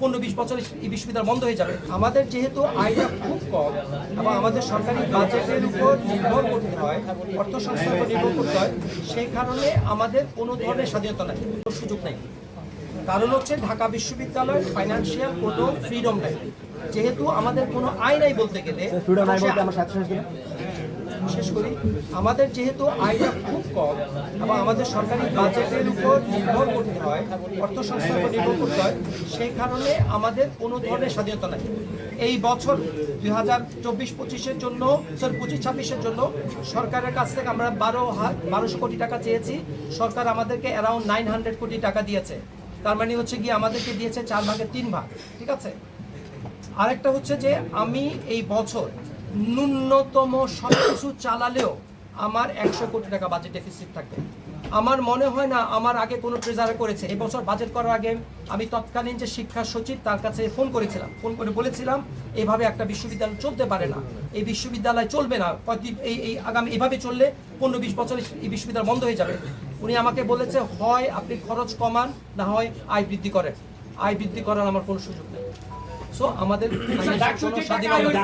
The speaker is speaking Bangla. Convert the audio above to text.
পনেরো বিশ বছর এই বিশ্ববিদ্যালয় বন্ধ হয়ে যাবে। আমাদের যেহেতু আয়টা খুব কম এবং আমাদের সরকারি বাজেটের উপর নির্ভর করতে হয় অর্থ সংস্থার উপর নির্ভর করতে হয় সেই কারণে আমাদের কোনো ধরনের স্বাধীনতা নাই কোনো সুযোগ নেই। কারণ হচ্ছে ঢাকা বিশ্ববিদ্যালয়ের ফাইন্যান্সিয়াল কোনো ফ্রিডম নাই। যেহেতু আমাদের কোনো আয় নাই বলতে গেলে ফ্রিডম নাই সে- বলতে আমার সাথে সাথে শেষ করি, আমাদের যেহেতু আয়টা খুব কম, এবং আমাদের সরকারি বাজেটের উপর নির্ভর করতে হয়, অর্থ সংস্থার উপর নির্ভর করতে হয়, সেই কারণে আমাদের কোনো ধরনের স্বাধীনতা নাই। এই বছর দুই হাজার চব্বিশ পঁচিশের জন্য, সরি, পঁচিশ ছাব্বিশের জন্য সরকারের কাছ থেকে আমরা বারো বারোশো কোটি টাকা চেয়েছি। সরকার আমাদেরকে অ্যারাউন্ড নাইন হান্ড্রেড কোটি টাকা দিয়েছে। তার মানে হচ্ছে গিয়ে আমাদেরকে দিয়েছে চার ভাগের তিন ভাগ, ঠিক আছে? আরেকটা হচ্ছে যে আমি এই বছর ন্যূনতম সব কিছু চালালেও আমার একশো কোটি টাকা বাজেট ডেফিসিট থাকবে। আমার মনে হয় না আমার আগে কোনো ট্রেজারে করেছে। এবছর বাজেট করার আগে আমি তৎকালীন যে শিক্ষা সচিব তার কাছে ফোন করেছিলাম। ফোন করে বলেছিলাম এইভাবে একটা বিশ্ববিদ্যালয় চলতে পারে না। এই বিশ্ববিদ্যালয় চলবে না। এই এই আগামী, এভাবে চললে পনেরো বিশ বছর এই বিশ্ববিদ্যালয় বন্ধ হয়ে যাবে। উনি আমাকে বলেছে, হয়, আপনি খরচ কমান, না হয় আয় বৃদ্ধি করেন। আয় বৃদ্ধি করার আমার কোনো সুযোগ নেই। সো আমাদের স্বাধীনতা